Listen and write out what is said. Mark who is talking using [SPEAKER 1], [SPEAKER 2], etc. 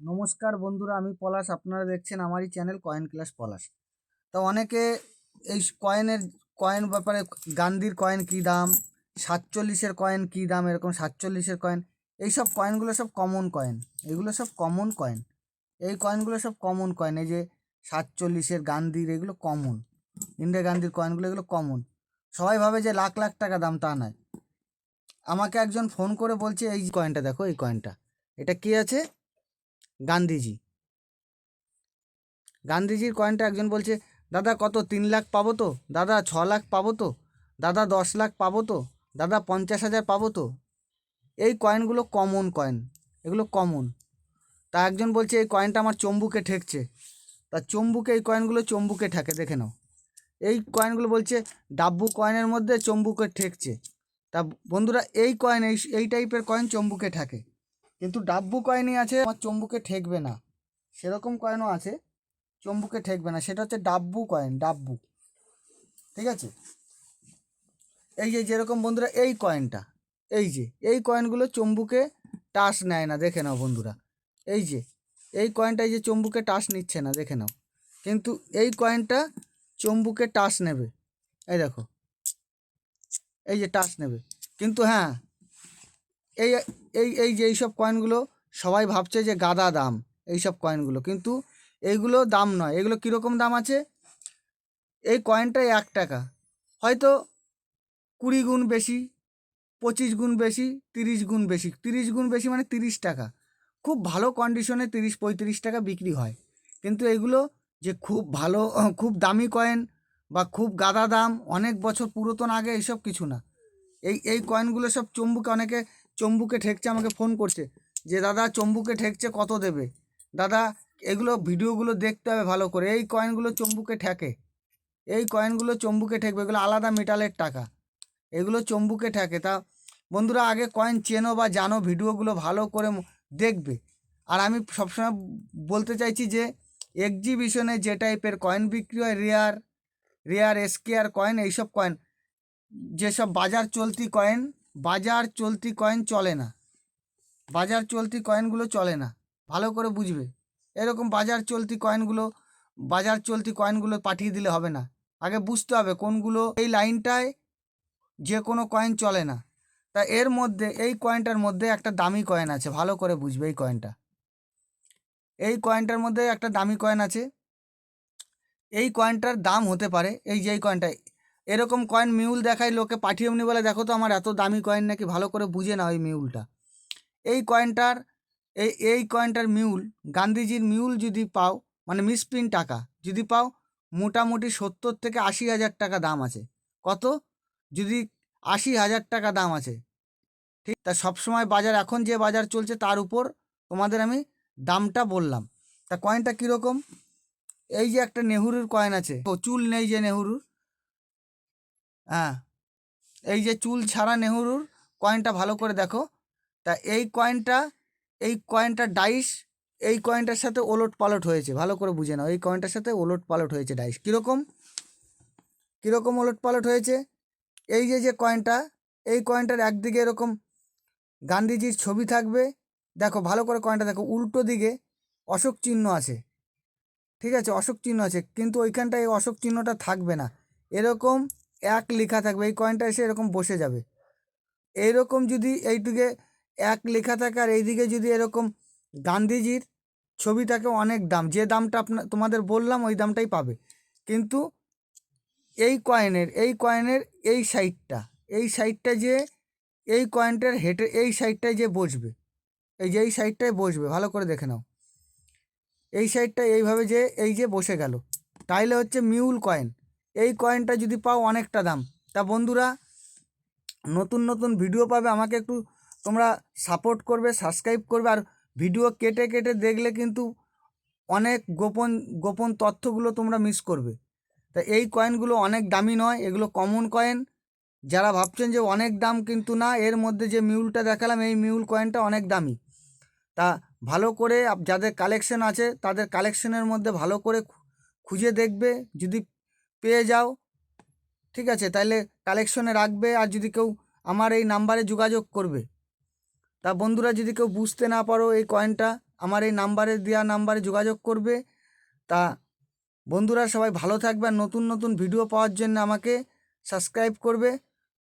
[SPEAKER 1] নমস্কার বন্ধুরা, আমি পলাশ। আপনারা দেখছেন আমারই চ্যানেল কয়েন ক্লাস পলাশ। তো অনেকে এই কয়েনের, কয়েন ব্যাপারে গান্ধীর কয়েন কী দাম, সাতচল্লিশের কয়েন কী দাম, এরকম সাতচল্লিশের কয়েন এই সব কয়েনগুলো সব কমন কয়েন। এগুলো সব কমন কয়েন। এই কয়েনগুলো সব কমন কয়েন। এই যে সাতচল্লিশের গান্ধীর এগুলো কমন ইন্দিরা গান্ধীর কয়েনগুলো এগুলো কমন সবাই ভাবে যে লাখ লাখ টাকা দাম, তা নয়। আমাকে একজন ফোন করে বলছে, এই কয়েনটা দেখো, এই কয়েনটা। এটা কি আছে? গান্ধীজি। গান্ধীজির কয়েনটা একজন বলছে, দাদা, কত? তিন লাখ পাবো তো? দাদা, ছ লাখ পাবো তো? দাদা, দশ লাখ পাবো তো? দাদা, পঞ্চাশ হাজার পাবো তো? এই কয়েনগুলো কমন কয়েন এগুলো কমন তা একজন বলছে, এই কয়েনটা আমার চম্বুকে ঠেকছে। তা চম্বুকে, এই কয়েনগুলো চম্বুকে ঠেকে, দেখে নাও। এই কয়েনগুলো বলছে, ডাব্বু কয়েনের মধ্যে চম্বুকে ঠেকছে। তা বন্ধুরা, এই কয়েন এই এই টাইপের কয়েন চম্বুকে ঠেকে। কিন্তু ডাব্বু কয়েনই আছে, আমার চম্বুকে ঠেকবে না। সেরকম কয়েনও আছে, চম্বুকে ঠেকবে না। সেটা হচ্ছে ডাব্বু কয়েন ডাব্বু। ঠিক আছে? এই যে, যেরকম বন্ধুরা, এই কয়েনটা এই যে, এই কয়েনগুলো চম্বুকে টাস নেয় না, দেখে নাও বন্ধুরা। এই যে, এই কয়েনটা এই যে চম্বুকে টাস নিচ্ছে না, দেখে নাও। কিন্তু এই কয়েনটা চম্বুকে টাস নেবে। এই দেখো, এই যে টাস নেবে। কিন্তু হ্যাঁ এই এই এই যে এইসব কয়েনগুলো সবাই ভাবছে যে গাদা দাম, এইসব কয়েনগুলো কিন্তু এইগুলো দাম নয়। এগুলো কীরকম দাম আছে? এই কয়েনটাই এক টাকা। হয়তো কুড়ি গুণ বেশি, পঁচিশ গুণ বেশি, তিরিশ গুণ বেশি। তিরিশ গুণ বেশি মানে তিরিশ টাকা। খুব ভালো কন্ডিশনে তিরিশ, পঁয়ত্রিশ টাকা বিক্রি হয়। কিন্তু এগুলো যে খুব ভালো, খুব দামি কয়েন বা খুব গাদা দাম, অনেক বছর পুরাতন আগে এইসব কিছু না। এই এই কয়েনগুলো সব চুম্বুকে অনেকে চম্বুকে ঠেকছে, আমাকে ফোন করছে যে, দাদা, চম্বুকে ঠেকছে কত দেবে? দাদা, এগুলো ভিডিওগুলো দেখতে হবে ভালো করে। এই কয়েনগুলো চম্বুকে ঠেকে। এই কয়েনগুলো চম্বুকে ঠেকবে। এগুলো আলাদা মেটালের টাকা। এগুলো চম্বুকে ঠেকে। তা, বন্ধুরা, আগে কয়েন চেনো বা জানো, ভিডিওগুলো ভালো করে দেখবে। আর আমি সবসময় বলতে চাইছি যে এক্সিবিশনে যে টাইপের কয়েন বিক্রি হয় রেয়ার রেয়ার এসকেয়ার কয়েন, এইসব কয়েন, যেসব বাজার চলতি কয়েন বাজার চলতি কয়েন চলে না। বাজার চলতি কয়েনগুলো চলে না। ভালো করে বুঝবে। এরকম বাজার চলতি কয়েনগুলো বাজার চলতি কয়েনগুলো পাঠিয়ে দিলে হবে না। আগে বুঝতে হবে কোনগুলো এই লাইনটায় যে কোনো কয়েন চলে না। তা এর মধ্যে, এই কয়েনটার মধ্যে একটা দামি কয়েন আছে। ভালো করে বুঝবে এই কয়েনটা এই কয়েনটার মধ্যে একটা দামি কয়েন আছে। এই কয়েনটার দাম হতে পারে, এই যে এই কয়েনটা এরকম কয়েন মিউল দেখাই লোকে পাঠিয়ে এমনি বলে, দেখো তো আমার এত দামি কয়েন নাকি ভালো করে বুঝে না ওই মিউলটা এই কয়েনটার এই এই কয়েনটার মিউল গান্ধীজির মিউল যদি পাও মানে মিসপ্রিন্ট টাকা, যদি পাও, মোটামুটি সত্তর থেকে আশি হাজার টাকা দাম আছে। কত? যদি আশি হাজার টাকা দাম আছে। ঠিক, তা সবসময় বাজার, এখন যে বাজার চলছে তার উপর তোমাদের আমি দামটা বললাম। তা কয়েনটা কীরকম? এই যে একটা নেহুরুর কয়েন আছে, চুল নেই যে নেহুরুর। হ্যাঁ। এই যে চুল ছাড়া নেহুরুর কয়েনটা ভালো করে দেখো। তা এই কয়েনটা এই কয়েনটা ডাইস এই কয়েনটার সাথে ওলট পালট হয়েছে। ভালো করে বুঝে নাও, এই কয়েনটার সাথে ওলট পালট হয়েছে ডাইস কীরকম? কীরকম ওলট পালট হয়েছে? এই যে যে কয়েনটা এই কয়েনটার একদিকে এরকম গান্ধীজির ছবি থাকবে। দেখো, ভালো করে কয়েনটা দেখো, উল্টো দিকে অশোক চিহ্ন আছে। ঠিক আছে, অশোক চিহ্ন আছে, কিন্তু ওইখানটায় এই অশোক চিহ্নটা থাকবে না। এরকম এক লেখা থাকবে, এই কয়েনটা এসে এরকম বসে যাবে। এইরকম যদি এইদিকে এক লেখা থাকে আর এইদিকে যদি এরকম গান্ধীজির ছবি থাকে অনেক দাম, যে দামটা আপনার তোমাদের বললাম ওই দামটাই পাবে। কিন্তু এই কয়েনের এই কয়েনের এই সাইডটা এই সাইডটা যে এই কয়েনটার হেঁটে এই সাইডটায় যে বসবে, এই যে এই সাইডটায় বসবে, ভালো করে দেখে নাও। এই সাইডটা এইভাবে যে, এই যে বসে গেল, তাইলে হচ্ছে মিউল কয়েন এই কয়েনটা যদি পাও অনেকটা দাম। তা বন্ধুরা, নতুন নতুন ভিডিও পাবে, আমাকে একটু তোমরা সাপোর্ট করবে সাবস্ক্রাইব করবে, আর ভিডিও কেটে কেটে দেখলে কিন্তু অনেক গোপন গোপন তথ্যগুলো তোমরা মিস করবে। তা এই কয়েনগুলো অনেক দামি নয়, এগুলো কমন কয়েন যারা ভাবছেন যে অনেক দাম কিন্তু না, এর মধ্যে যে মিউলটা দেখালাম, এই মিউল কয়েনটা অনেক দামি। তা ভালো করে যাদের কালেকশন আছে, তাদের কালেকশনের মধ্যে ভালো করে খুঁজে দেখবে, যদি পেয়ে যাও। ঠিক আছে তাহলে কালেকশনে রাখবে আর যদি কেউ আমার এই নাম্বারে যোগাযোগ করবে। তা বন্ধুরা, যদি কেউ বুঝতে না পারো এই কয়েনটা আমার এই নাম্বারে দেওয়া নাম্বারে যোগাযোগ করবে। তা বন্ধুরা, সবাই ভালো থাকবে আর নতুন নতুন ভিডিও পাওয়ার জন্য আমাকে সাবস্ক্রাইব করবে।